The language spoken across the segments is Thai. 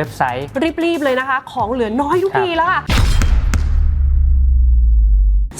็บไซต์ รีบๆเลยนะคะ ของเหลือน้อยทุกครับทีแล้วค่ะ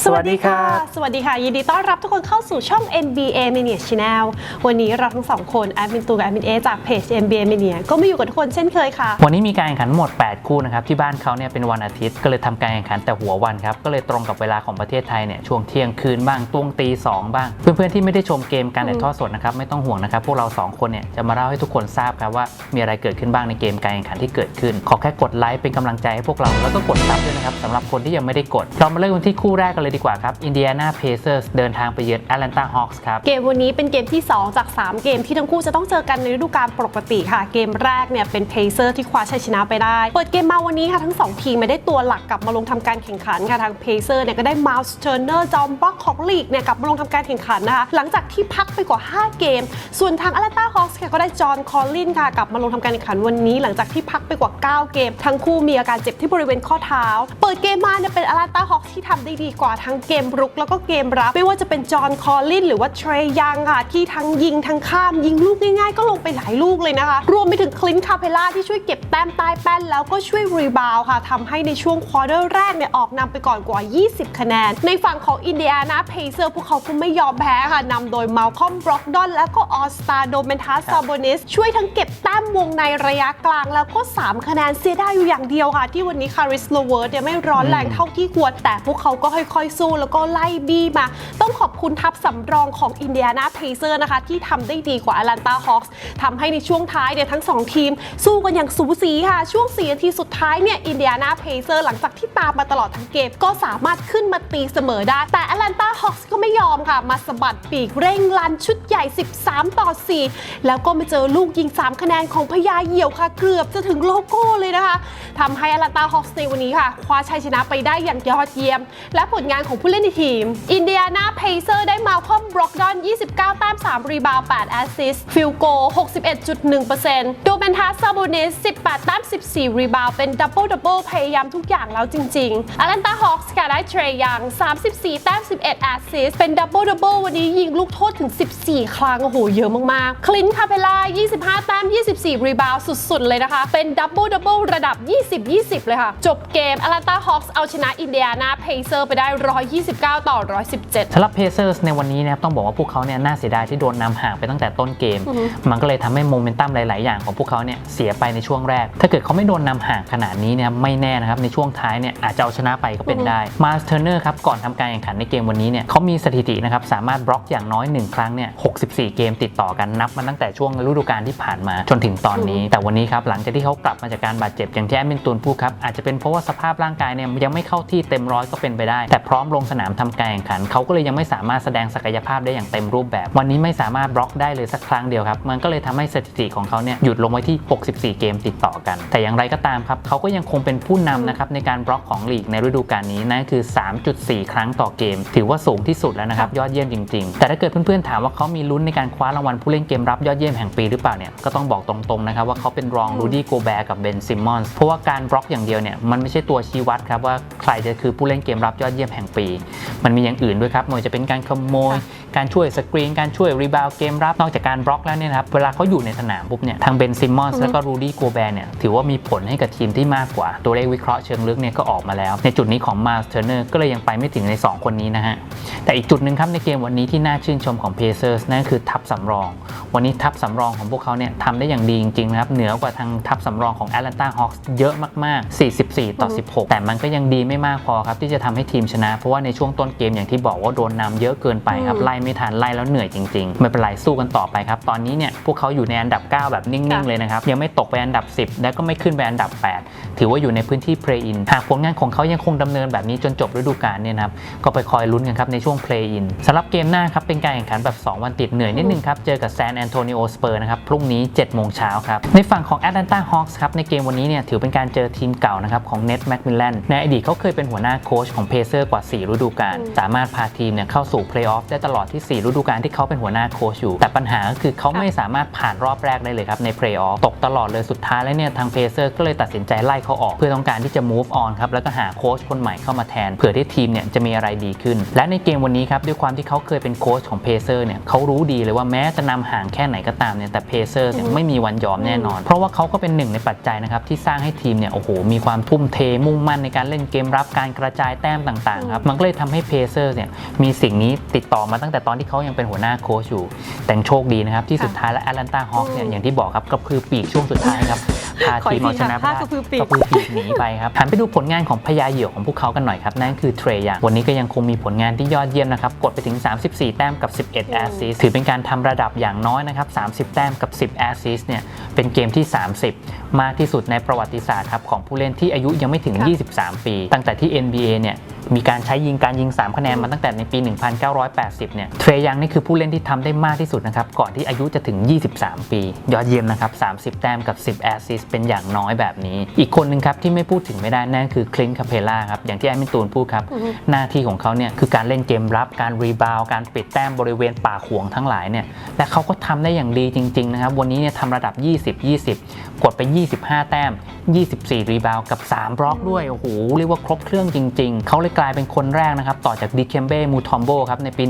สวัสดีครับสวัสดีค่ะ ยินดีต้อนรับทุกคนเข้าสู่ช่อง NBA Mania Channel วันนี้เราทั้งสองคนแอดมินตูกับแอดมินเอจากเพจ NBA Mania ก็มาอยู่กับทุกคนเช่นเคยค่ะ วันนี้มีการแข่งขันทั้งหมด 8 คู่นะครับ ที่บ้านเขาเนี่ยเป็นวันอาทิตย์ ก็เลยทำการแข่งขันแต่หัววันครับ ก็เลยตรงกับเวลาของประเทศไทยเนี่ยช่วงเที่ยงคืนบ้างตวงตีสองบ้าง เพื่อนๆที่ไม่ได้ชมเกมการถ่ายทอดสดนะครับไม่ต้องห่วงนะครับพวกเราสองคนเนี่ยจะมาเล่าให้ทุกคนทราบครับว่ามีอะไรเกิดขึ้นบ้างในเกมการแข่งขันที่เกิดขึ้น ขอแค่กดไลค์เป็นกำลังใจให้พวกเราแล้วก็กดซับด้วยนะครับสำหรับคนที่ยังไม่ได้กดเรามาเริ่มกันที่คู่แรกกันเลยดีกว่าครับ Indiana Pacers เดินทางไปเยือน Atlanta Hawks ครับ เกมวันนี้เป็นเกมที่ 2 จาก 3 เกมที่ทั้งคู่จะต้องเจอกันในฤดูกาลปกติค่ะ เกมแรกเนี่ยเป็นเพเซอร์ที่คว้าชัยชนะไปได้ เปิดเกมมาวันนี้ค่ะทั้ง 2 ทีมไม่ได้ตัวหลักกลับมาลงทำการแข่งขันค่ะทางเพเซอร์เนี่ยก็ได้มาสเทอร์เนอร์จอมบล็อกของลีกเนี่ยกลับมาลงทำการแข่งขันนะคะหลังจากที่พักไปกว่า 5 เกม ส่วนทางแอาร์ตาฮอสก็ได้จอห์นคอลลินค่ะกลับมาลงทำการแข่งขันวันนี้ หลังจากที่พักไปกว่า 9 เกม ทั้งคู่มีอาการเจ็บที่บริเวณข้อเท้า เปิดเกมมาเนี่ยเป็นอาร์ตาฮอสที่ทำได้ดีกว่าทั้งเกมรุกแล้วก็เกมรับ ไม่ว่าจะเป็นจอห์นคอลลินหรือว่าเทรยังค่ะ ที่ทั้งยิงทั้งข้ามยิงลูกง่ายๆ ก็ลงไปหลายลูกเลยนะคะ รวมไปถึงคลินคาเพล่าที่ช่วยเก็บแต้มใต้แป้น แล้วก็ช่วยรีบาวค่ะทำให้ในช่วงควอเตอร์แรกเนี่ยออกนำไปก่อนกว่า 20 คะแนน ในฝั่งของอินเดียนาเพเซอร์พวกเขาก็ไม่ยอมแพ้ค่ะนำโดยมาลคอมบล็อกดอนแล้วก็ออสตาโดเมนทัสซาโบนิสช่วยทั้งเก็บแต้มวงในระยะกลาง แล้วก็ 3 คะแนนเสียได้อยู่อย่างเดียวค่ะ ที่วันนี้คาริสโลเวิร์ดเนี่ยไม่ร้อนแรงเท่าที่ควรแต่พวกเขาก็ค่อยๆสู้แล้วก็ไล่บี้มา ต้องขอบคุณทัพสำรองของอินเดียนาเพเซอร์นะคะ ที่ทำได้ดีกว่าอ l a n t a Hawks ทำให้ในช่วงท้ายเนี่ยทั้ง 2 ทีม สู้กันอย่างสูสีค่ะ ช่วง4นาทีสุดท้ายเนี่ยอินเดียนาเพเซอร์หลังจากที่ตามมาตลอดทั้งเกมก็สามารถขึ้นมาตีเสมอได้ แต่อ l a n t a Hawks ก็ไม่ยอมค่ะ มาสะบัดปีกเร่งลันชุดใหญ่ 13 ต่อ 4 แล้วก็มาเจอลูกยิง 3 คะแนนของพญาเหี่ยวค่ะ เกือบจะถึงโลโก้เลยนะคะทำให้อ l a n t a Hawks ในวันนี้ค่ะคว้าชัยชนะไปได้อย่างยอดเยี่ยม และผลงานของผู้เล่นในทีม อินเดียนาเพเซอร์ได้มาคอมบล็อกดอน 29 แต้ม 3 รีบาว 8 แอสซิสฟิลโก 61.1%โดเบนทัสซาบูนิส18 แต้ม 14 รีบาว เป็นดับเบิลดับเบิลพยายามทุกอย่างแล้วจริงๆอ l a n t a Hawks ค่ะได้เทรย์ยัง 34 แต้ม 11 แอสซิสเป็นดับเบิลดับเบิลวันนี้ยิงลูกโทษถึง 14 ครั้ง โอ้โห เยอะมากๆ คลินคาเพล่า 25 แต้ม 24 รีบาวด์สุดๆ เลยนะคะ เป็นดับเบิลดับเบิลระดับ 20-20 เลยค่ะ จบเกม a อ l a n t a Hawks เอาชนะอินเดียนาเพเซอร์ไปได้129 ต่อ 117สำหรับ Pacers ในวันนี้นะครับต้องบอกว่าพวกเขาเนี่ยน่าเสียดายที่โดนนำห่างไปตั้งแต่ต้นเกม มันก็เลยทำให้โมเมนตัมหลาย ๆ อย่างของพวกเขาเนี่ยเสียไปในช่วงแรก ถ้าเกิดเขาไม่โดนนำห่างขนาดนี้เนี่ยไม่แน่นะครับในช่วงท้ายเนี่ยอาจจะเอาชนะไปก็เป็นได้มาสเทอร์เนอร์ครับก่อนทำการแข่งขันในเกมวันนี้เนี่ยเขามีสถิตินะครับสามารถบล็อกอย่างน้อย 1 ครั้งเนี่ย64 เกมติดต่อกันนับมาตั้งแต่ช่วงฤดูกาลที่ผ่านมาจนถึงตอนนี้ แต่วันนี้ครับหลังจากที่เขากลับมาจากการบาดเจ็บอย่างที่แอดมินตูนพูดครับอาจจะเป็นเพราะว่าสภาพร่างกายเนี่ยยังไม่เข้าที่เต็มร้อยก็เป็นไปได้แต่พร้อมลงสนามทำการแข่งขันเขาก็เลยยังไม่สามารถแสดงศักยภาพได้อย่างเต็มรูปแบบ วันนี้ไม่สามารถบล็อกได้เลยสักครั้งเดียวครับ มันก็เลยทำให้สถิติของเขาเนี่ยหยุดลงไว้ที่ 64 เกมติดต่อกัน แต่อย่างไรก็ตามครับเขาก็ยังคงเป็นผู้นำนะครับในการบล็อกของลีกในฤดูกาลนี้นั่นคือ 3.4 ครั้งต่อเกม ถือว่าสูงที่สุดแล้วนะครับยอดเยี่ยมจริง ๆ แต่ถ้าเกิดเพื่อนๆถามว่าเขามีลุ้นในการคว้ารางวัลผู้เล่นเกมรับยอดเยี่ยมแห่งปีหรือเปล่าเนี่ยก็ต้องบอกตรงๆนะครับว่าเขาเป็นรองรูดี้โกแบร์กับเบนซิมมอนส์เพราะว่าการบล็อกอย่างเดียวเนี่ยมันไม่ใช่ตัวชี้วัดครับว่าใครจะคือผู้เล่นเกมรับยอดเยี่ยมแห่งปี มันมีอย่างอื่นด้วยครับไม่ว่าจะเป็นการขโมย การช่วยสกรีน การช่วยรีบาวเกมรับนอกจากการบล็อกแล้วเนี่ยนะครับเวลาเขาอยู่ในสนามปุ๊บเนี่ยทางเบนซิมมอนส์แล้วก็รูดี้โกแบร์เนี่ยถือว่ามีผลให้กับทีมที่มากกว่า ตัวเลขวิเคราะห์เชิงลึกเนี่ยก็ออกมาแล้ว ในจุดนี้ของมาสเทอร์เนอร์ก็เลยยังไปไม่ถึงใน 2 คนนี้นะฮะแต่อีกจุดหนึ่งครับในเกมวันนี้ที่น่าชื่นชมของ Pacers นั่นก็คือทัพสำรอง วันนี้ทัพสำรองของพวกเขาเนี่ยทำได้อย่างดีจริงๆนะครับ เหนือกว่าทางทัพสำรองของ Atlanta Hawks เยอะมากๆ 44 ต่อ 16 แต่มันก็ยังดีไม่มากพอครับ ที่จะทำให้ทีมชนะ เพราะว่าในช่วงต้นเกมอย่างที่บอกว่าโดนนำเยอะเกินไปครับอืมไล่ไม่ทันไล่แล้วเหนื่อยจริงๆ ไม่เป็นไรสู้กันต่อไปครับ ตอนนี้เนี่ยพวกเขาอยู่ในอันดับ 9 แบบนิ่งค่ะๆเลยนะครับ ยังไม่ตกไปอันดับ 10 และก็ไม่ขึ้นไปอันดับ 8 ถือว่าอยู่ในพื้นที่เพลย์อินหากผลงานของเขายังคงดำเนินแบบนี้จนจบฤดูกาลเนี่ยนะครับก็ไปคอยลุ้นกันครับในช่วงเพลย์อินสำหรับเกมหน้าครับเป็นการแข่งขันแบบ 2 วันติดเหนื่อยนิดนึงครับเจอกับแซนแอนโตนิโอสเปอร์นะครับพรุ่งนี้ 7 โมงเช้าครับ ในฝั่งของแอตแลนตาฮอคส์ครับในเกมวันนี้เนี่ยถือเป็นการเจอทีมเก่านะครับของเน็ตแม c มิล l นในอดีตเขาเคยเป็นหัวหน้าโค้ชของเพเซอร์กว่า 4 ฤดูกาลอืมสามารถพาทีมเนี่ยเข้าสู่เพลย์ออฟได้ตลอดที่ 4 ฤดูกาลที่เขาเป็นหัวหน้าโค้ชอยู่ แต่ปัญหาก็คือเขาไม่สามารถผ่านรอบแรกได้เลยครับในเพลย์ออฟตกตลอดเลยสุดท้ายแล้วเนี่ยทางเพเซอร์ก็เลยตัดสินใจไล่เขาออก เพื่อต้องการที่จะ move on ครับแล้วก็หาโค้ชคนใหม่เข้ามาแทน เผื่อที่ทีมเนี่ยจะมีอะไรดีขึ้น และในเกมวันนี้ครับด้วยความที่เขาเคยเป็นโค้ชของเพเซอร์เนี่ยเขารู้ดีเลยว่าแม้จะนำห่างแค่ไหนก็ตามเนี่ยแต่เพเซอร์เนี่ยไม่มีวันยอมแน่นอน เพราะว่าเขาก็เป็นหนึ่งในปัจจัยนะครับที่สร้างให้ทีมเนี่ยโอ้โหมีความทุ่มเทมุ่งมั่นในการเล่นเกมรับการกระจายแต้มต่างๆครับมันก็เลยทำให้เพเซอร์เนี่ยมีสิ่งนี้ติดต่อมาตั้งแต่ตอนที่เขายังเป็นหัวหน้าโค้ชอยู่ แต่โชคดีนะครับที่สุดท้ายแล้วแอตแลนตาฮอคเนี่ยอย่างที่บอกครับก็คือปีกช่วงสุดท้ายครับพาทีมเอาชนะไปขอได้อีกทีค่ะกระพือปีกกระพือปีกหนีไปครับหันไปดูผลงานของพญาเหยี่ยวของพวกเขากันหน่อยครับนั่นคือเทรยังวันนี้ก็ยังคงมีผลงานที่ยอดเยี่ยมนะครับกดไปถึง 34 แต้มกับ 11 แอสซิสถือเป็นการทำระดับอย่างน้อยนะครับ30 แต้มกับ 10 แอสซิสเนี่ยเป็นเกมที่ 30 มากที่สุดในประวัติศาสตร์ครับของผู้เล่นที่อายุยังไม่ถึงค่ะ23 ปี ตั้งแต่ที่ NBA เนี่ย มีการใช้ยิงการยิง 3 คะแนนมาตั้งแต่ในปี 1980 เนี่ย เทรยังนี่คือผู้เล่นที่ทำได้มากที่สุดนะครับ ก่อนที่อายุจะถึง 23 ปี ยอดเยี่ยมนะครับ 30 แต้มกับ 10 แอสซิสเป็นอย่างน้อยแบบนี้ อีกคนหนึ่งครับที่ไม่พูดถึงไม่ได้นั่นคือคลินคาเพล่าครับ อย่างที่ไอ้มินตูนพูดครับ หน้าที่ของเขาเนี่ยคือการเล่นเกมรับ การรีบาว การปิดแต้มบริเวณป่าขวงทั้งหลายเนี่ย และเขาก็ทำได้อย่างดีจริงๆนะครับ วันนี้เนี่ยทำระดับ 20 20 กดไป 25 แต้ม 24 รีบาวด์กับ 3 บล็อกด้วย โอ้โห เรียกว่าครบเครื่องจริง ๆ เขาเลยกลายเป็นคนแรกนะครับ ต่อจากดิเคมเบ้มูทอมโบครับ ในปี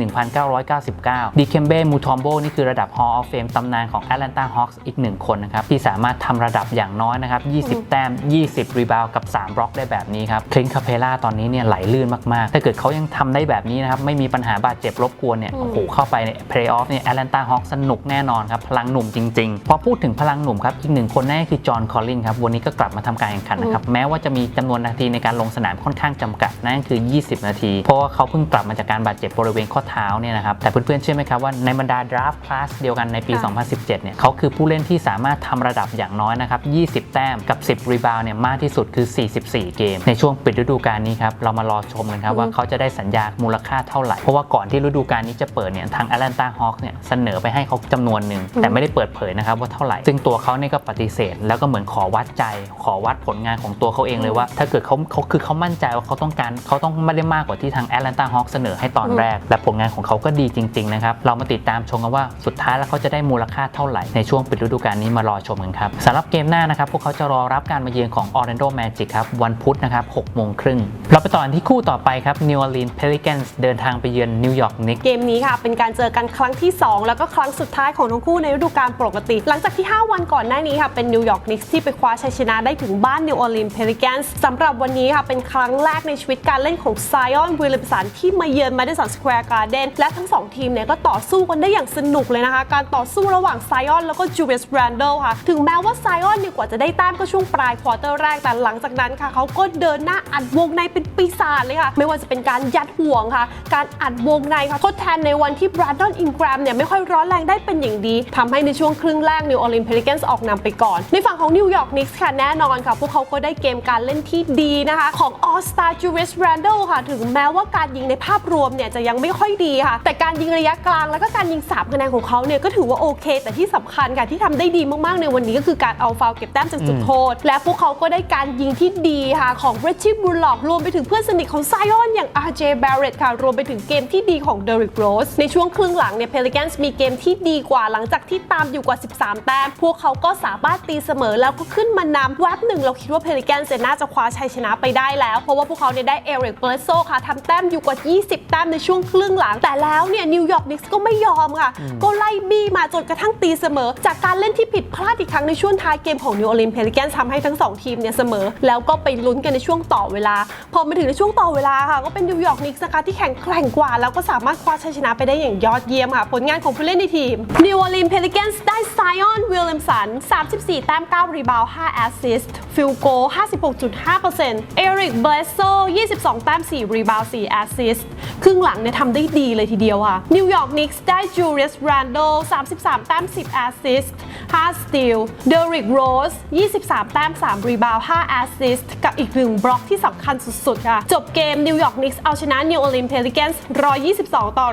1999 ดิเคมเบ้มูทอมโบนี่คือระดับ Hall of Fame ตำนานของ Atlanta Hawks อีกหนึ่งคนนะครับ ที่สามารถทำระดับอย่างน้อยนะครับ 20 แต้ม 20 รีบาวด์กับ 3 บล็อกได้แบบนี้ครับคลินคาเพล่าตอนนี้เนี่ยไหลลื่นมาก ๆ ถ้าเกิดเขายังทำได้แบบนี้นะครับไม่มีปัญหาบาดเจ็บรบกวนเนี่ยโอ้โหเข้าไปในเพลย์ออฟเนี่ยแอตแลนตาฮอคสนุกแน่นอนครับพลังหนุ่มจริงๆพอพูดถึงพลังหนุ่มครับอีกหนึ่งคนนั่นก็คือจอห์นคอลลินครับวันนี้ก็กลับมาทำการแข่งขันนะครับแม้ว่าจะมีจำนวนนาทีในการลงสนามค่อนข้างจำกัดนั่นก็คือ 20 นาที เพราะว่าเขาเพิ่งกลับมาจากการบาดเจ็บบริเวณข้อเท้าเนี่ยนะครับแต่เพื่อนๆเชื่อไหมครับว่าในบรรดาดราฟต์คลาสเดียวกันในปีค่ะ2017 เนี่ยเขาคือผู้เล่นที่สามารถทำระดับอย่างน้อยนะครับ 20 แต้มกับ 10 รีบาวด์เนี่ยมากที่สุดคือ 44 เกม ในช่วงปิดฤดูกาลนี้ครับเรามารอชมกันครับว่าเขาจะได้สัญญามูลค่าเท่าไหร่ เพราะว่าก่อนที่ฤดูกาลนี้จะเปิดเนี่ยทาง Atlanta Hawks เนี่ยเสนอไปให้เขาจำนวนหนึ่งแต่ไม่ได้เปิดเผยนะครับว่าเท่าไหร่ ซึ่งตัวเขาเนี่ยก็ปฏิเสธแล้วก็เหมือนขอวัดใจ ขอวัดผลงานของตัวเขาเองเลยว่า ถ้าเกิดเขาเขาคือเขามั่นใจว่าเขาต้องการเขาต้องไม่ได้มากกว่าที่ทาง Atlanta Hawks เสนอให้ตอนแรก และผลงานของเขาก็ดีจริงๆนะครับเรามาติดตามชมกันว่าสุดท้ายแล้วเขาจะได้มูลค่าเท่าไหร่ ในช่วงปิดฤดูกาลนี้มารอชมกันครับสำหรับเกมหน้านะครับพวกเขาจะรอรับการมาเยือนของ Orlando Magic ครับวันพุธนะครับ6โมงครึ่งเราไปต่อกันที่คู่ต่อไปครับ New Orleans Pelicans เดินทางไปเยือน New York Knicks เกมนี้ค่ะ เป็นการเจอกันครั้งที่ 2 แล้วก็ครั้งสุดท้ายของทั้งคู่ในฤดูกาลปกติ หลังจากที่ 5 วันก่อนหน้านี้ค่ะเป็นนิวยอร์กนิกส์ที่ไปคว้าชัยชนะได้ถึงบ้านนิวออร์ลีนเพลิแกนส์สำหรับวันนี้ค่ะเป็นครั้งแรกในชีวิตการเล่นของไซออนวิลเลมสันที่มาเยือนมาดิสันสแควร์การ์เดนและทั้ง2ทีมเนี่ยก็ต่อสู้กันได้อย่างสนุกเลยนะคะ การต่อสู้ระหว่างไซออนแล้วก็จูเวสแรนเดลค่ะ ถึงแม้ว่าไซออนเนี่ยกว่าจะได้แต้มก็ช่วงปลายควอเตอร์แรกแต่หลังจากนั้นค่ะเขาก็เดินหน้าอัดวงในเป็นปีศาจเลยค่ะ ไม่ว่าจะเป็นการยัดห่วงค่ะ การอัดวงในค่ะทดแทนในวันที่บร a ดอนอินกร m เนี่ยไม่ค่อยร้อนแรงได้เป็นอย่างดีทำให้ในช่วงครึ่งแรกนิวออร์ลีนเพลิแกนส์ออกนำไปก่อนในฝั่งของนิวยอร์กนิกส์ค่ะแน่นอนค่ะ พวกเขาก็ได้เกมการเล่นที่ดีนะคะ ของออสตาจูเวสแรนเดลค่ะ ถึงแม้ว่าการยิงในภาพรวมเนี่ยจะยังไม่ค่อยดีค่ะ แต่การยิงระยะกลางแล้วก็การยิงสามคะแนนของเขาเนี่ยก็ถือว่าโอเค แต่ที่สำคัญค่ะที่ทำได้ดีมากๆในวันนี้ก็คือการเอาฟาวล์เก็บแต้มจากจุดโทษ และพวกเขาก็ได้การยิงที่ดีค่ะของเรชิ b บูลล็อกรวมไปถึงเพื่อนสนิทของไซออนอย่าง RJ Barrett ค่ะรวมไปถึงเกมที่ดีของ Derrick Rose ในช่วงครึ่งหลังเนี่ย Pelicans มีเกมที่ดีกว่าหลังจากที่ตามอยู่กว่า 13 แต้มพวกเขาก็สามารถตีเสมอแล้วก็ขึ้นมานำแวบหนึ่งเราคิดว่า Pelicans จะน่าจะคว้าชัยชนะไปได้แล้ว เพราะว่าพวกเขาเนี่ยได้เอริกเบ d ร์โซค่ะทำแต้มอยู่กว่า 20 แต้มในช่วงครึ่งหลัง แต่แล้วเนี่ยนิวยอร์กนิกส์ก็ไม่ยอมค่ะ ก็ไล่บี้มาจนกระทั่งตีเสมอ จากการเล่นที่ผิดพลาดอีกครั้งในช่วงท้ายเกมของนิวออร์ลีนเพลิแกนทำให้ทั้งสองทีมเนี่ยเสมอ แล้วก็ไปลุ้นกันในช่วงต่อเวลา พอมาถึงในช่วงต่อเวลาค่ะ ก็เป็นนิวยอร์กนิกส์นะคะที่แข่งแกร่งกว่า แล้วก็สามารถคว้าชัยชนะไปได้อย่างยอดเยี่ยมค่ะ ผลงานของผู้เล่นในทีมนิวออร์ลีนเพลิแกนได้ไซออนวิลเลมสัน34แต้ม 9 รีบาว 5 แอสซิสต์ ฟิลโก 56.5%เอริกเบลโซ 22 แต้ม 4 รีบาว 4 แอสซิสต์ ครึ่งหลังเนี่ยทำได้ดีเลยทีเดียวค่ะ นิวยอร์กนิกส์ได้จูเลียสแรนโด33 แต้ม 10 แอสซิสต์ 5 สตีล เดริกโรส 23 แต้ม 3 รีบาว 5 แอสซิสต์ กับอีกหนึ่งบล็อกที่สำคัญสุดๆ ค่ะ จบเกมนิวยอร์กนิกส์เอาชนะนิวออร์ลีนเพลิแกนส์122 ต่อ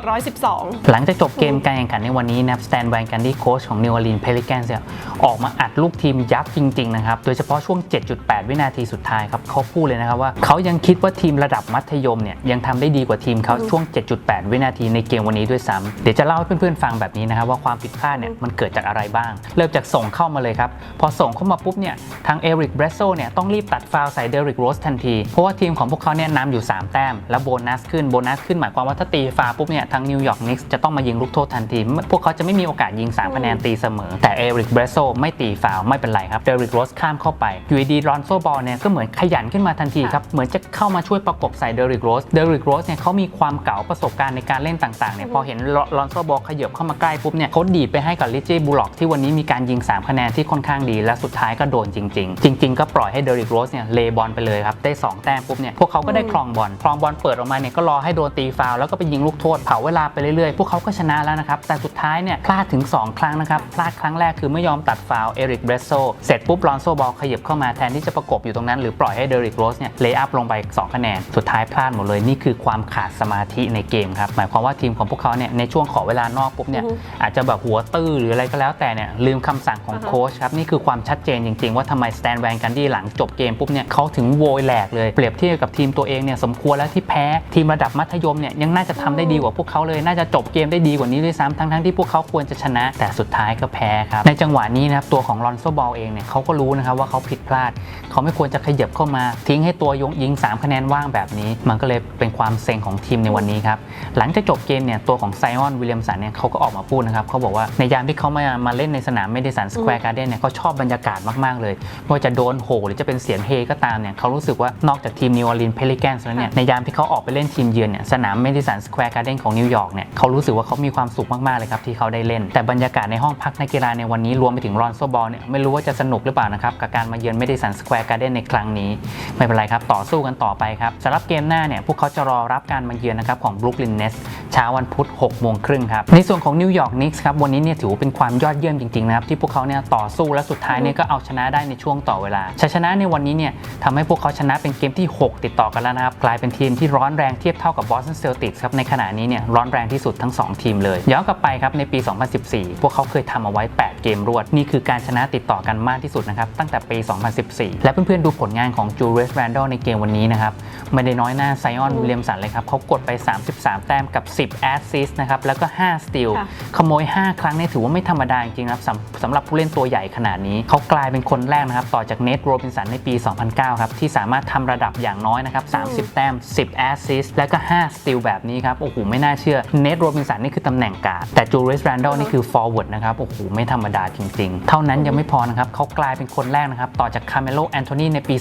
112 หลังจากจบเกมการแข่งขันในวันนี้นับสแตนแวนกันดี้โค้ชของนิวออร์ลีนเพลิแกนส์เนี่ยออกมาอัดลูกทีมยับจริง ๆ นะครับ โดยเฉพาะช่วง 7.8 วินาทีสุดท้ายครับเขาพูดเลยนะครับว่าเขายังคิดว่าทีมระดับมัธยมเนี่ยยังทำได้ดีกว่าทีมเขาช่วง 7.8 วินาทีในเกมวันนี้ด้วยซ้ำเดี๋ยวจะเล่าให้เพื่อนๆฟังแบบนี้นะครับว่าความผิดพลาดเนี่ยมันเกิดจากอะไรบ้าง เริ่มจากส่งเข้ามาเลยครับ พอส่งเข้ามาปุ๊บเนี่ยทางเอริกเบรโซเนี่ยต้องรีบตัดฟาวล์ใส่เดริกโรสทันที เพราะว่าทีมของพวกเขาเนี่ยนำอยู่ 3 แต้ม แล้วโบนัสขึ้นโบนัสขึ้นหมายความว่าถ้าตีฟาวล์ปุ๊บเนี่ยทางนิวยอร์กนิกส์จะต้องมายิงลูกโทษทันที พวกเขาจะไม่มีโอกาสยิง3คะแนนตีเสมอ แต่เอริกเบรโซไม่ตีฟาวล์ไม่เป็นไรครับเดริกโรสข้ามเข้าไปอยู่ดีรอนโซบอลเนี่ยก็เหมือนขยันขึ้นมาทันทีครับเหมือนจะเข้ามาช่วยประกบใส่เดริกโรสเดริกโรสเนี่ยเขามีความเก่าประสบการณ์ในการเล่นต่างๆเนี่ยพอเห็นลอนโซบอลขยับเข้ามาใกล้ปุ๊บเนี่ยเขาดีดไปให้กับลิจี้บูล็อกที่วันนี้มีการยิง 3 คะแนนที่ค่อนข้างดี และสุดท้ายก็โดนจริง ๆ จริง ๆ ก็ปล่อยให้เดริกโรสเนี่ยเลบอลไปเลยครับได้ 2 แต้มปุ๊บเนี่ยพวกเขาก็ได้ครองบอลครองบอลเปิดออกมาเนี่ยก็รอให้โดนตีฟาวล์แล้วก็ไปยิงลูกโทษเผาเวลาไปเรื่อยๆพวกเขาก็ชนะแล้วนะครับแต่สุดท้ายเนี่ยพลาดถึง 2 ครั้งนะครับพลาดครั้งแรกคือไม่ยอมตัดฟาวล์เอริกเบรโซเสร็จปุ๊บลอนโซบอลขยับเข้ามาแทนที่จะประกบอยู่ตรงนั้น หรือปล่อยให้เดริกโรสเนี่ยเลย์อัพลงไป 2 คะแนน สุดท้ายพลาดหมดเลยนี่คือความขาดสมาธิในเกมครับหมายความว่าทีมของพวกเขาเนี่ยในช่วงขอเวลานอกปุ๊บเนี่ยอือฮึอาจจะแบบหัวตื้อหรืออะไรก็แล้วแต่เนี่ยลืมคำสั่งของอ่าฮะโค้ชครับนี่คือความชัดเจนจริงๆ ว่าทำไมสแตนแวนกันดี้หลังจบเกมปุ๊บเนี่ยเขาถึงโวยแหลกเลยเปรียบเทียบกับทีมตัวเองเนี่ยสมควรแล้วที่แพ้ทีมระดับมัธยมเนี่ยยังน่าจะทำได้ดีกว่าพวกเขาเลย น่าจะจบเกมได้ดีกว่านี้ด้วยซ้ำทั้งๆที่พวกเขาควรจะชนะ แต่สุดท้ายก็แพ้ครับในจังหวะนี้นะครับตัวของลอนโซบอลเองเนี่ยเขาก็รู้นะครับว่าเขาผิดพลาด เขาไม่ควรจะขยับเข้ามา ทิ้งให้ตัวยงยิง 3 คะแนนว่างแบบนี้ มันก็เลยเป็นความเซ็งของทีมในวันนี้ครับ หลังจากจบเกมเนี่ยตัวของไซออนวิลเลียมสันเนี่ยเขาก็ออกมาพูดนะครับเขาบอกว่าในยามที่เขามามาเล่นในสนามเมดิสันสแควร์การ์เดนเนี่ยเขาชอบบรรยากาศมากๆเลยไม่ว่าจะโดนโหหรือจะเป็นเสียงเฮก็ตามเนี่ยเขารู้สึกว่านอกจากทีมนิวออร์ลีนเพลิแกนส์แล้วเนี่ยในยามที่เขาออกไปเล่นทีมเยือนเนี่ยสนามเมดิสันสแควร์การ์เดนของนิวยอร์กเนี่ยเขารู้สึกว่าเขามีความสุขมากๆเลยครับที่เขาได้เล่น แต่บรรยากาศในห้องพักนักกีฬาในวันนี้รวมไปถึงรอนโซบอลเนี่ยไม่รู้ว่าจะสนุกหรือเปล่านะครับ กับการมาเยือนเมดิสันสแควร์การ์เดนในครั้งนี้ ไม่เป็นไรครับ ต่อสู้กันต่อไปครับสำหรับเกมหน้าเนี่ยพวกเขาจะรอรับการมาเยือนนะครับของบรุกลินเนสเช้าวันพุธ6โมงครึ่งครับในส่วนของนิวยอร์กนิกส์ครับวันนี้เนี่ยถือว่าเป็นความยอดเยี่ยมจริงๆนะครับที่พวกเขาเนี่ยต่อสู้และสุดท้ายเนี่ยก็เอาชนะได้ในช่วงต่อเวลาชัยชนะในวันนี้เนี่ยทำให้พวกเขาชนะเป็นเกมที่ 6 ติดต่อกันแล้วนะครับกลายเป็นทีมที่ร้อนแรงเทียบเท่ากับบอสตันเซลติกส์ครับในขณะนี้เนี่ยร้อนแรงที่สุดทั้ง 2 ทีมเลยย้อนกลับไปครับในปี 2014 พวกเขาเคยทำเอาไว้ 8 เกมรวดนี่คือการชนะติดต่อกันมากที่สุดนะครับตั้งแต่ปี 2014 และเพื่อนๆดูผลงานของจูเรสแรนดอลในเกมวันนี้นะครับไม่ได้น้อยหน้าไซออนวิลเลียมสันเลยครับเขากดไป 33 แต้มกับ 10 แอสซิสต์นะครับแล้วก็ 5 สตีลค่ะขโมย 5 ครั้งเนี่ยถือว่าไม่ธรรมดาจริงๆนะครับสำสำหรับผู้เล่นตัวใหญ่ขนาดนี้ เขากลายเป็นคนแรกนะครับต่อจากเนทโรบินสันในปี 2009 ครับที่สามารถทำระดับอย่างน้อยนะครับ 30 แต้ม 10 แอสซิสต์แล้วก็ 5 สตีลแบบนี้ครับโอ้โหไม่น่าเชื่อเนทโรบินสันนี่คือตำแหน่งการ์ดแต่จูเรสแรนดอลนี่คือฟอร์เวิร์ดนะครับโอ้โหไม่ธรรมดาจริง ๆ เท่านั้นยังไม่พอนะครับเขากลายเป็นคนแรกนะครับต่อจากคาเมโลแอนโทนีในปี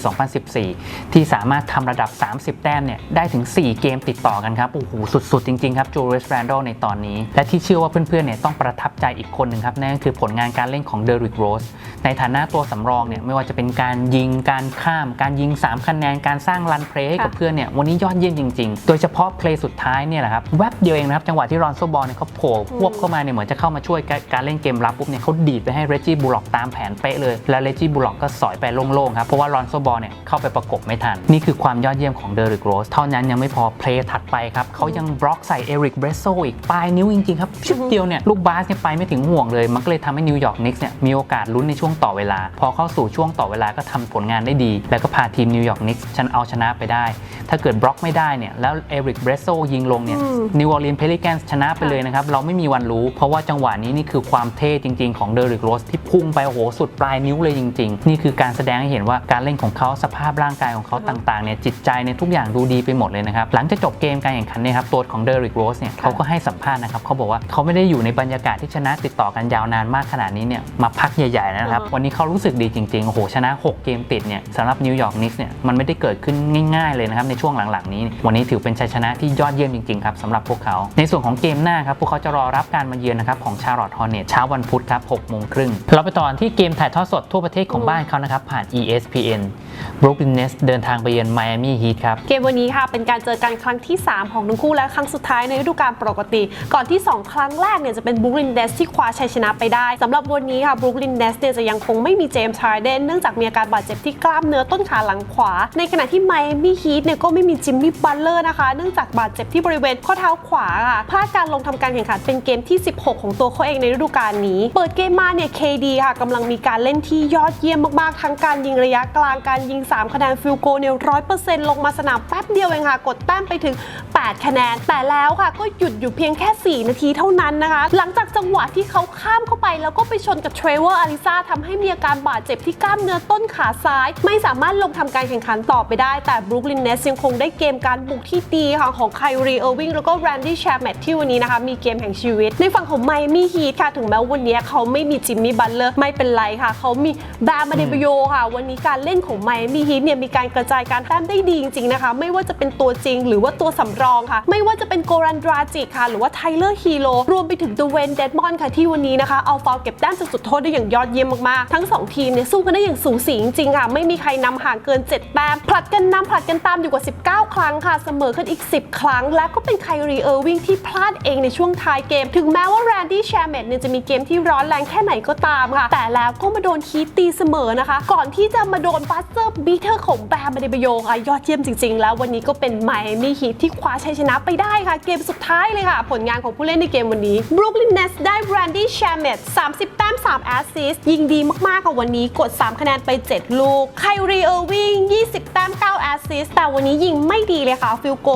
2014 ที่สามารถทำระดับ 30 แต้มเนี่ยได้ถึง 4 เกมติดต่อกันครับโอ้โหสุด ๆ จริง ๆ ครับจูเรสแรนดอลในตอนนี้ และที่เชื่อว่าเพื่อนๆเนี่ยต้องประทับใจอีกคนหนึ่งครับนั่นก็คือผลงานการเล่นของเดริกโรสในฐานะตัวสำรองเนี่ยไม่ว่าจะเป็นการยิงการข้าม การยิง 3 คะแนนการสร้างรันเพลย์ให้กับเพื่อนเนี่ยวันนี้ยอดเยี่ยมจริง ๆ โดยเฉพาะเพลย์สุดท้ายเนี่ยแหละครับแวบเดียวเองนะครับจังหวะที่รอนโซบอลเนี่ยเขาโผล่ควบเข้ามาเนี่ยเหมือนจะเข้ามาช่วยการการเล่นเกมรับปุ๊บเนี่ยเขาดีดไปให้เรจิบูล็อกตามแผนเป๊ะเลย แล้วเรจิบูล็อกก็สอยไปโล่งๆครับ เพราะว่ารอนโซบอลเนี่ยเข้าไปประกบไม่ทัน นี่คือความยอดเยี่ยมของเดริกโรสเท่านั้นยังไม่พอเพลย์ถัดไปครับเขายังบล็อกใส่เอริกเบรโซอีกปลายนิ้วจริงๆครับชิบเดียวเนี่ยลูกบาสเนี่ยไปไม่ถึงห่วงเลย มันก็เลยทำให้นิวยอร์กนิกส์เนี่ยมีโอกาสลุ้นในช่วงต่อเวลา พอเข้าสู่ช่วงต่อเวลาก็ทำผลงานได้ดี แล้วก็พาทีมนิวยอร์กนิกส์ชนะเอาชนะไปได้ ถ้าเกิดบล็อกไม่ได้เนี่ยแล้วเอริกเบรโซยิงลงเนี่ยอืมนิวออร์ลีนเพลิแกนชนะไปเลยนะครับเราไม่มีวันรู้ เพราะว่าจังหวะนี้นี่คือความเท่จริง ๆ ของเดริกโรสที่พุ่งไปโอ้โหสุดปลายนิ้วเลยจริง ๆ นี่คือการแสดงให้เห็นว่าการเล่นของเขาสภาพร่างกายของเขาต่างๆเนี่ยจิตใจเนี่ยทุกอย่างดูดีไปหมดเลยนะครับ หลังจากจบเกมการแข่งขันเนี่ยครับตัวของเดริกโรสเนี่ยเขาก็ให้สัมภาษณ์นะครับเขาบอกว่าเขาไม่ได้อยู่ในบรรยากาศที่ชนะติดต่อกันยาวนานมากขนาดนี้เนี่ยมาพักใหญ่ๆแล้วนะครับอือฮะวันนี้เขารู้สึกดีจริงๆโอ้โหชนะ 6 เกมติดเนี่ยสำหรับนิวยอร์กนิกส์เนี่ยมันไม่ได้เกิดขึ้นง่าย ๆเลยนะครับในช่วงหลังๆนี้ วันนี้ถือเป็นชัยชนะที่ยอดเยี่ยมจริงๆครับสำหรับพวกเขา ในส่วนของเกมหน้าครับพวกเขาจะรอรับการมาเยือนนะครับของชาร์ลอตฮอร์เนตเช้าวันพุธครับ6โมงครึ่งเราไปต่อกันที่เกมถ่ายทอดสดทั่วประเทศของบ้านเขานะครับ ผ่าน ESPN Brooklyn Nets เดินทางไปเยือน Miami Heat ครับ เกมวันนี้ค่ะ เป็นการเจอกันครั้งที่ 3 ของทั้งคู่และครั้งสุดท้ายในฤดูกาลปกติ ก่อนที่ 2 ครั้งแรกเนี่ยจะเป็นบ r ู k ลินเนสที่คว้าชัยชนะไปได้สำหรับวันนี้ค่ะบ r ู k ลินเนสเนี่ยจะยังคงไม่มีเจมส์ฮาร์เดนเนื่องจากมีอาการบาดเจ็บที่กล้ามเนื้อต้นขาหลังขวา ในขณะที่ไมอามี่ฮีทเนี่ยก็ไม่มีจิมมี่บัตเลอร์นะคะ เนื่องจากบาดเจ็บที่บริเวณข้อเท้าขวาค่ะพลาดการลงทำการแข่งขันเป็นเกมที่ 16 ของตัวเขาเองในฤดูกาลนี้ เปิดเกมมาเนี่ย KD ค่ะกำลังมีการเล่นที่ยอดเยี่ยมมากๆ ทั้งการยิงระยะกลางการยิง 3 คะแนนฟิลโกเนี่ยร้อยเปอร์เซ็นต์ลงมาสนามแป๊บเดียวเองค่ะ กดแต้มไปถึง 8 คะแนน แต่แล้วค่ะก็หยุดอยู่เพียงแค่ 4 นาทีเท่านั้นนะคะ หลังจากจังหวะที่เขาข้ามเข้าไป แล้วก็ไปชนกับเทรเวอร์อาริซาทำให้มีอาการบาดเจ็บที่กล้ามเนื้อต้นขาซ้าย ไม่สามารถลงทำการแข่งขันต่อไปได้ แต่บรูคลินเนสยังคงได้เกมการบุกที่ดีค่ะของไครีเออร์วิงแล้วก็แรนดี้แชร์แมทที่วันนี้นะคะมีเกมแห่งชีวิต ในฝั่งของไมมี่ฮีทค่ะถึงแม้วันนี้เขาไม่มีจิมมี่บัตเลอร์ไม่เป็นไรค่ะ เขามีแบร์มาเดเบโยค่ะ วันนี้การเล่นของไมมี่ฮีทเนี่ยมีการกระจายการแต้มได้ดีจริงๆนะคะ ไม่ว่าจะเป็นตัวจริงหรือว่าตัวสำรองค่ะ ไม่ว่าจะเป็นโกรันดราจิกค่ะ หรือว่าไทเลอร์ฮีโร่รวมไปถึงเดเวนเดดมอนค่ะที่วันนี้นะคะ เอาฟาวล์เก็บแต้มจากจุดโทษได้อย่างยอดเยี่ยมมากๆ ทั้ง 2 ทีมเนี่ยสู้กันได้อย่างสูสีจริงๆค่ะ ไม่มีใครนำห่างเกิน 7 แต้มผลัดกันนำผลัดกันตามอยู่กว่า 19 ครั้งค่ะ เสมอกันอีก 10 ครั้ง และก็เป็นไครีเออร์วิงที่พลาดเองในช่วงท้ายเกม ถึงแม้ว่าแรนดี้แชร์แมทเนี่ยจะมีเกมที่ร้อนแรงแค่ไหนก็ตามค่ะ แต่แล้วก็มาโดนคีตตีเสมอนะคะ ก่อนที่จะมาโดนบัสเซอร์บีเทอร์ของแบร์มาเดเบโยค่ะยอดเยี่ยมจริงๆ แล้ววันนี้ก็เป็นไมอามี่ฮีทที่คว้าชัยชนะไปได้ค่ะ เกมสุดท้ายเลยค่ะ ผลงานของผู้เล่นในเกมวันนี้บรูคลินเนสได้แบรนดี้แชร์แมท30 แต้ม 3 แอสซิสต์ยิงดีมากๆค่ะวันนี้กด 3 คะแนนไป 7 ลูกไครีเออร์วิง20 แต้ม 9 แอสซิสต์แต่วันนี้ยิงไม่ดีเลยค่ะฟิลโก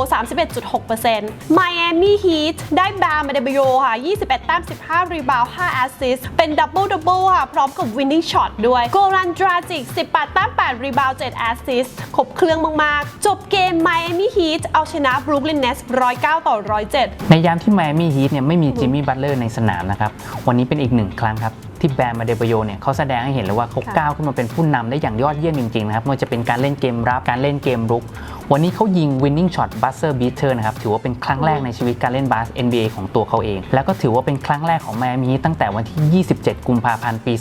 31.6%ไมอามี่ฮีทได้แบร์มาเดเบโยค่ะ 21 แต้ม 15 รีบาว 5 แอสซิสต์เป็นดับเบิลดับเบิลค่ะพร้อมกับวินนิ่งช็อตด้วยโกรันดราจิก 18 แต้ม 8 รีบาว 7 แอสซิสต์ครบเครื่องมาก ๆ จบเกมไมอามี่ฮีทเอาชนะบรูคลินเนส109 ต่อ 107 ในยามที่ไมอามี่ฮีทเนี่ยไม่มีจิมมี่บัตเลอร์ในสนามนะครับ วันนี้เป็นอีกหนึ่งครั้งครับ ที่แบรนด์มาเดเบโยเนี่ยเขาแสดงให้เห็นเลยว่าเขาค่ะก้าวขึ้นมาเป็นผู้นำได้อย่างยอดเยี่ยมจริงๆนะครับไม่ว่าจะเป็นการเล่นเกมรับการเล่นเกมรุก วันนี้เขายิง winning shot buzzer beater นะครับถือว่าเป็นครั้งแรกในชีวิตการเล่นบาส NBA ของตัวเขาเอง แล้วก็ถือว่าเป็นครั้งแรกของไมอามี่ตั้งแต่วันที่ 27 กุมภาพันธ์ปี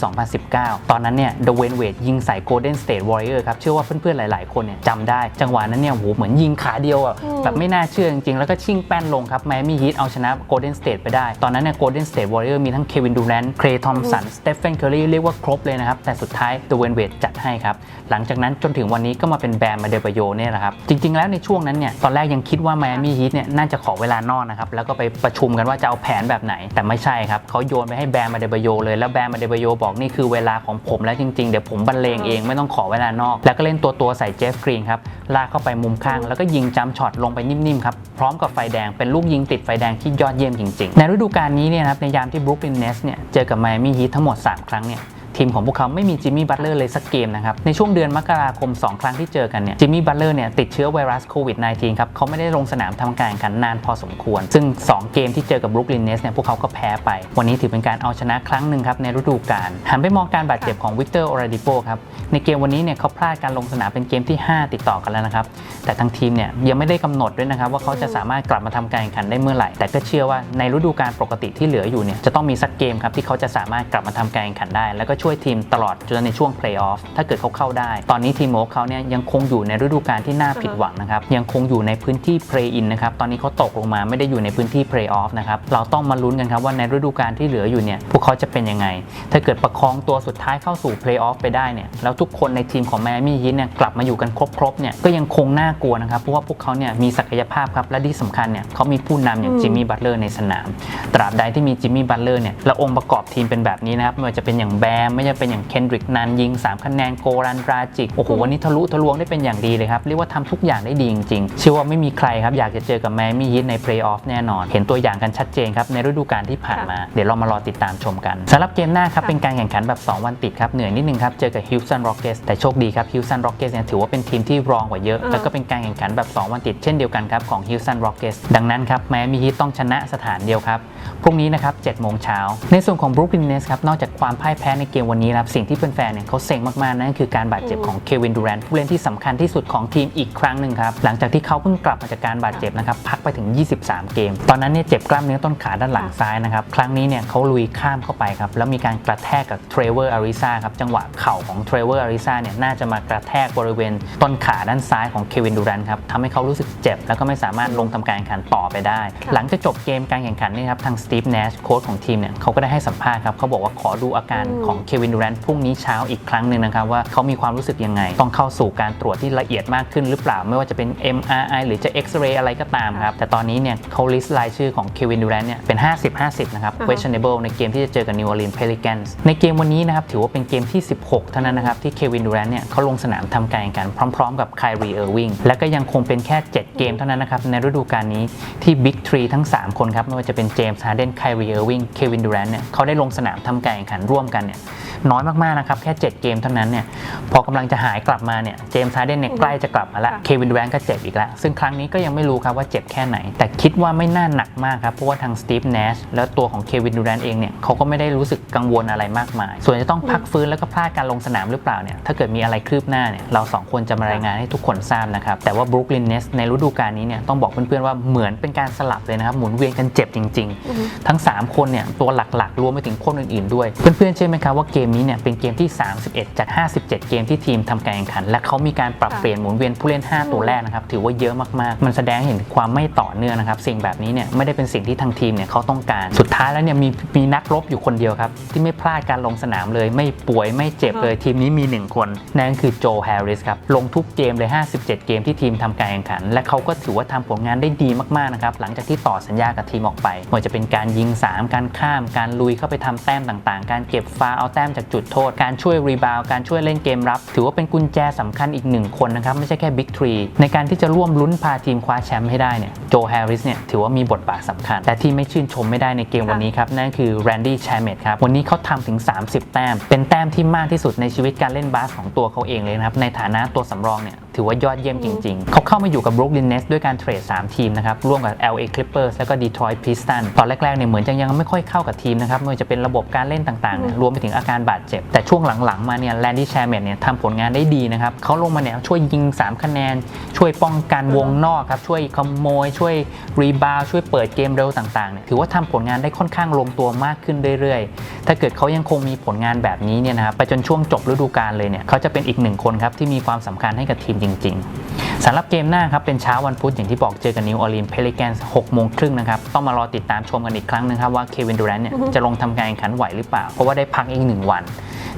2019 ตอนนั้นเนี่ยเดเวนเวดยิงใส่ Golden State Warrior ครับเชื่อว่าเพื่อนๆหลาย ๆ คนเนี่ยจำได้จังหวะนั้นเนี่ยโหเหมือนยิงขาเดียวอะอืมแบบไม่น่าเชื่อจริงๆ แล้วก็ชิ่งแป้นลงครับไมอามี่ฮีทเอาชนะ Golden State ไปได้ ตอนนั้นเนี่ย Golden State Warrior มีทั้งเควินดูแรนต์เคลย์ทอมสันสเตฟเฟนเคอรีเรียกว่าครบเลยนะครับ แต่สุดท้ายเดเวนเวดจัดให้ครับ หลังจากนั้นจนถึงวันนี้ก็มาเป็นแบรนด์มาเดเบโยเนี่ยแหละครับ จริง ๆ แล้วในช่วงนั้นเนี่ย ตอนแรกยังคิดว่าไมอามี่ฮีทเนี่ยน่าจะขอเวลานอกนะครับ แล้วก็ไปประชุมกันว่าจะเอาแผนแบบไหน แต่ไม่ใช่ครับเขาโยนไปให้แบรนด์มาเดเบโยเลยแล้วแบรนด์มาเดเบโยบอกนี่คือเวลาของผมแล้วจริงๆเดี๋ยวผมบรรเลงเองไม่ต้องขอเวลานอก แล้วก็เล่นตัวตัวใส่เจฟฟรีนครับลากเข้าไปมุมข้างแล้วก็ยิงจัมช็อตลงไปนิ่มๆครับพร้อมกับไฟแดงเป็นลูกยิงติดไฟแดงที่ยอดเยี่ยมจริงๆ ในฤดูกาลนี้เนี่ยนะครับในยามที่บรูคลินเนสเนี่ยเจอกับไมอามี่ฮีททั้งหมด 3 ครั้งเนี่ย ทีมของพวกเขาไม่มีจิมมี่บัตเลอร์เลยสักเกมนะครับ ในช่วงเดือนมกราคม 2 ครั้งที่เจอกันเนี่ยจิมมี่บัตเลอร์เนี่ยติดเชื้อไวรัสโควิด -19 ครับเขาไม่ได้ลงสนามทำการแข่งขันนานพอสมควร ซึ่ง 2 เกมที่เจอกับบรูคลินเนสเนี่ยพวกเขาก็แพ้ไป วันนี้ถือเป็นการเอาชนะครั้งหนึ่งครับในฤดูกาลหันไปมองการบาดเจ็บของวิกเตอร์โอราดิโปครับในเกมวันนี้เนี่ยเขาพลาดการลงสนามเป็นเกมที่ 5 ติดต่อกันแล้วนะครับแต่ทางทีมเนี่ยยังไม่ได้กำหนดด้วยนะครับว่าเขาจะสามารถกลับมาทำการแข่งขันได้เมื่อไหร่ แต่ก็เชื่อว่าในฤดูกาลปกติที่เหลืออยู่เนี่ยจะต้องมีสักเกมครับที่เขาจะสามารถกลับมาทำการแข่งขันได้แล้วก็ช่วยทีมตลอดจนในช่วงเพลย์ออฟถ้าเกิดเขาเข้าได้ ตอนนี้ทีมโมเขาเนี่ยยังคงอยู่ในฤดูกาลที่น่าผิดหวังนะครับยังคงอยู่ในพื้นที่เพลย์อินนะครับตอนนี้เขาตกลงมาไม่ได้อยู่ในพื้นที่เพลย์ออฟนะครับเราต้องมาลุ้นกันครับว่าในฤดูกาลที่เหลืออยู่เนี่ยพวกเขาจะเป็นยังไง ถ้าเกิดประคองตัวสุดท้ายเข้าสู่เพลย์ออฟไปได้เนี่ยแล้วทุกคนในทีมของแมมี่ฮีทเนี่ยกลับมาอยู่กันครบๆเนี่ยก็ยังคงน่ากลัวนะครับเพราะว่าพวกเขาเนี่ยมีศักยภาพครับและที่สำคัญเนี่ยเขามีผู้นำอย่างอืมจิมมี่บัตเลอร์ในสนาม ตราบใดที่มีจิมมี่บัตเลอร์เนี่ยและองค์ประกอบทีมเป็นแบบนี้นะครับไม่ว่าจะเป็นอย่างแบมไม่ว่าจะเป็นอย่างเคนดริกนันยิง 3 คะแนนโกรันดราจิก โอ้โห วันนี้ทะลุทะลวงได้เป็นอย่างดีเลยครับ เรียกว่าทำทุกอย่างได้ดีจริงๆ เชื่อว่าไม่มีใครครับ อยากจะเจอกับแมมี่ฮีทในเพลย์ออฟแน่นอน เห็นตัวอย่างกันชัดเจนครับ ในฤดูกาลที่ผ่านมา เดี๋ยวเรามารอติดตามชมกันสำหรับเกมหน้าครับค่ะเป็นการแข่งขันแบบ 2 วันติดครับเหนื่อยนิดนึงครับเจอกับฮิลสันร็อกเกสแต่โชคดีครับฮิลสันร็อกเกสเนี่ยถือว่าเป็นทีมที่รองกว่าเยอะอ่าแล้วก็เป็นการแข่งขันแบบ 2 วันติดเช่นเดียวกันครับของฮิลสันร็อกเกสดังนั้นครับแม้มีฮีทต้องชนะสถานเดียวครับพรุ่งนี้นะครับ7โมงเช้าในส่วนของ Brooklyn Nets ครับนอกจากความพ่ายแพ้ในเกมมวันนี้นะครับสิ่งที่แฟนๆเนี่ยเขาเซ็งมากๆ นั่นคือการบาดเจ็บของเควินดูแรนผู้เล่นที่สำคัญที่สุดของทีมอีกครั้งหนึ่งครับหลังจากที่เขาเพิ่งกลับมาจากการบาดเจ็บนะครับพักไปถึง 23 เกม ตอนนั้นเนี่ยเจ็บกล้ามเนื้อต้นขาด้านหลังซ้ายนะครับครั้งนี้เนี่ยเขาลุยข้ามเข้าไปครับแล้วมีการกระแทกกับเทรเวอร์อาริซาครับจังหวะเข่าของเทรเวอร์อาริซาเนี่ยน่าจะมากระแทกบริเวณต้นขาด้านซ้ายของเควินดูแรนครับทำให้เขารู้สึกเจ็บ แล้วก็ไม่สามารถลงทำการแข่งขันต่อไปได้ค่ะหลังจากจบเกมการแข่งขันนี่ครับทางสตีฟเนชโค้ชของทีมเนี่ยเขาก็ได้ให้สัมภาษณ์ครับเขาบอกว่าขอดูอาการอืมของเควินดูแรนพรุ่งนี้เช้าอีกครั้งหนึ่งนะครับว่าเขามีความรู้สึกยังไง ต้องเข้าสู่การตรวจที่ละเอียดมากขึ้นหรือเปล่า ไม่ว่าจะเป็น MRI หรือจะเอ็กซเรย์อะไรก็ตามครับ แต่ตอนนี้เนี่ยเขาลิสต์รายชื่อของเควินดูแรนเนี่ยเป็น 50-50 นะครับอ่าฮะ questionable ในเกมที่จะเจอกับ New Orleans Pelicans ในเกมวันนี้นะครับถือว่าเป็นเกมที่ 16 เท่านั้นนะครับที่เควินดูแรนเนี่ยเขาลงสนามทำการแข่งขันพร้อม ๆ กับไครีเออร์วิงและก็ยังคงเป็นแค่ 7 เกมเท่านั้นนะครับในฤดูกาลนี้ที่บิ๊กทรีทั้ง 3 คนครับไม่ว่าจะเป็นเจมส์ฮาร์เดนไครีเออร์วิงเควินดูแรนเนี่ยเขาได้ลงสนามทำการแข่งขันร่วมกันเนี่ย น้อยมากๆนะครับแค่ 7 เกมเท่านั้นเนี่ยพอกำลังจะหายกลับมาเนี่ยเจมส์ฮาร์เดนเนี่ยใกล้จะกลับมาแล้วค่ะเควินดูแรนก็เจ็บอีกแล้ว ซึ่งครั้งนี้ก็ยังไม่รู้ครับว่าเจ็บแค่ไหน แต่คิดว่าไม่น่าหนักมากครับ เพราะว่าทางสตีฟเนชแล้วตัวของเควินดูแรนเองเนี่ยเขาก็ไม่ได้รู้สึกกังวลอะไรมากมาย ส่วนจะต้องพักฟื้นแล้วก็พลาดการลงสนามหรือเปล่าเนี่ยถ้าเกิดมีอะไรคืบหน้าเนี่ยเราสองคนจะมารายงานให้ทุกคนทราบนะครับแต่ว่าบรูคลินเนสในฤดูกาลนี้เนี่ยต้องบอกเพื่อนๆว่าเหมือนเป็นการสลับเลยนะครับหมุนเวียนกันเจ็บจริง ๆ ทั้ง 3 คนเนี่ยตัวหลักๆรวมไปถึงคนอื่นๆด้วยเพื่อนๆเชื่อไหมครับว่าเกมนี้เนี่ยเป็นเกมที่ 31 จาก 57 เกมที่ทีมทำการแข่งขัน และเขามีการปรับค่ะเปลี่ยนหมุนเวียนผู้เล่น 5 ตัวแรกนะครับถือว่าเยอะมากๆ มันแสดงให้เห็นถึงความไม่ต่อเนื่องนะครับสิ่งแบบนี้เนี่ยไม่ได้เป็นสิ่งที่ทางทีมเนี่ยเขาต้องการ สุดท้ายแล้วเนี่ยมีมีนักรบอยู่คนเดียวครับที่ไม่พลาดการลงสนามเลย ไม่ป่วยไม่เจ็บเลยทีมนี้มีหนึ่งคนนั่นคือโจแฮร์ริสครับลงทุกเกมเลย 57 เกมที่ทีมทำการแข่งขัน และเขาก็ถือว่าทำผลงานได้ดีมากๆนะครับหลังจากที่ต่อสัญญากับทีมออกไปไม่ว่าจะเป็นการยิง 3 การข้าม การลุยเข้าไปทำแต้มต่างๆ การเก็บฟาวล์เอาแต้มจากจุดโทษ การช่วยรีบาวการช่วยเล่นเกมรับ ถือว่าเป็นกุญแจสำคัญอีกหนึ่งคนนะครับ ไม่ใช่แค่บิ๊กทรีในการที่จะร่วมลุ้นพาทีมคว้าแชมป์ให้ได้เนี่ยโจแฮร์ริสเนี่ยถือว่ามีบทบาทสำคัญ แต่ที่ไม่ชื่นชมไม่ได้ในเกมวันนี้ครับ นั่นคือแรนดี้แชมเมตครับ วันนี้เขาทำถึง 30 แต้ม เป็นแต้มที่มากที่สุดในชีวิตการเล่นบาสของตัวเขาเองเลยนะครับในฐานะตัวสำรองเนี่ยถือว่ายอดเยี่ยมจริง ๆ เขาเข้ามาอยู่กับ Brooklyn Nets ด้วยการเทรด 3 ทีมนะครับ ร่วมกับ LA Clippers แล้วก็ Detroit Pistons ตอนแรกๆเนี่ยเหมือนจะยังไม่ค่อยเข้ากับทีมนะครับไม่ว่าจะเป็นระบบการเล่นต่างๆเนี่ยรวมไปถึงอาการบาดเจ็บ แต่ช่วงหลังๆ มาเนี่ยแลนดี้แชร์เมตเนี่ยทำผลงานได้ดีนะครับเขาลงมาเนี่ยช่วยยิง 3 คะแนน ช่วยป้องกันวงนอกครับช่วยขโมย ช่วยรีบาวช่วยเปิดเกมเร็วต่างๆเนี่ยถือว่าทำผลงานได้ค่อนข้างลงตัวมากขึ้นเรื่อยๆ ถ้าเกิดเขายังคงมีผลงานแบบนี้เนี่ยนะครับไปจนช่วงจบฤดูกาลเลยเนี่ยเขาจะเป็นอีกหนึ่งคนครับที่มีความสำคัญให้กับทีมจริง ๆสำหรับเกมหน้าครับเป็นเช้าวันพุธอย่างที่บอกเจอกับนิวออร์ลีนเพลิแกนส์6โมงครึ่งนะครับต้องมารอติดตามชมกันอีกครั้งหนึงครับว่าเควินดูแรนต์เนี่ยจะลงทำการแข่งขันไหวหรือเปล่า เพราะว่าได้พักอีกหนึ่งวัน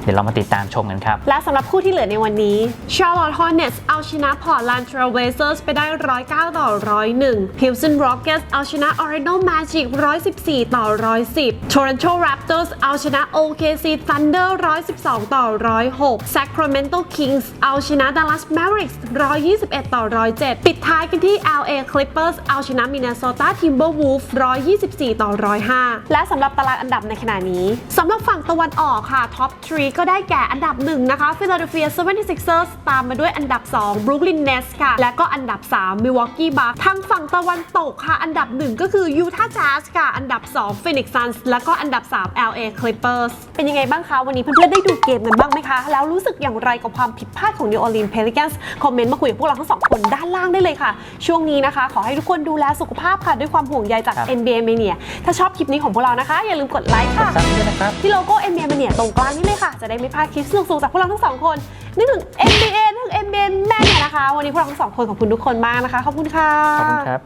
เดี๋ยวเรามาติดตามชมกันครับ และสำหรับคู่ที่เหลือในวันนี้ Charlotte Hornets เอาชนะ Portland Trail Blazers ไปได้ 109 ต่อ 101 Houston Rockets เอาชนะ Orlando Magic 114 ต่อ 110 Toronto Raptors เอาชนะ OKC Thunder 112 ต่อ 106 Sacramento Kings เอาชนะ Dallas Mavericks 121 ต่อ 107 ปิดท้ายกันที่ LA Clippers เอาชนะ Minnesota Timberwolves 124 ต่อ 105 และสำหรับตารางอันดับในขณะนี้สำหรับฝั่งตะวันออกค่ะท็อป3ก็ได้แก่อันดับ 1 นะคะ Philadelphia 76ers ตามมาด้วยอันดับ 2 Brooklyn Nets ค่ะ และก็อันดับ 3 Milwaukee Bucks ทางฝั่งตะวันตกค่ะ อันดับ 1 ก็คือ Utah Jazz ค่ะ อันดับ 2 Phoenix Suns และก็อันดับ 3 LA Clippers เป็นยังไงบ้างคะวันนี้เพื่อนๆได้ดูเกมกันบ้างไหมคะ แล้วรู้สึกอย่างไรกับความผิดพลาดของ New Orleans Pelicans คอมเมนต์มาคุยกับพวกเราทั้งสองคนด้านล่างได้เลยค่ะ ช่วงนี้นะคะ ขอให้ทุกคนดูแลสุขภาพค่ะ ด้วยความห่วงใยจากครับ NBA Mania ถ้าชอบคลิปนี้ของพวกเรานะคะ อย่าลืมกดไลค์ค่ะซับด้วยนะครับที่โลโก้ NBA Mania ตรงกลางนี่เลยค่ะจะได้ไม่พลาดคลิปสนุกๆจากพวกเราทั้งสองคนนึกถึง NBA นึกถึง NBA แม่เนี่ยนะคะ วันนี้พวกเราทั้งสองคนขอบคุณทุกคนมากนะคะ ขอบคุณค่ะ ขอบคุณครับ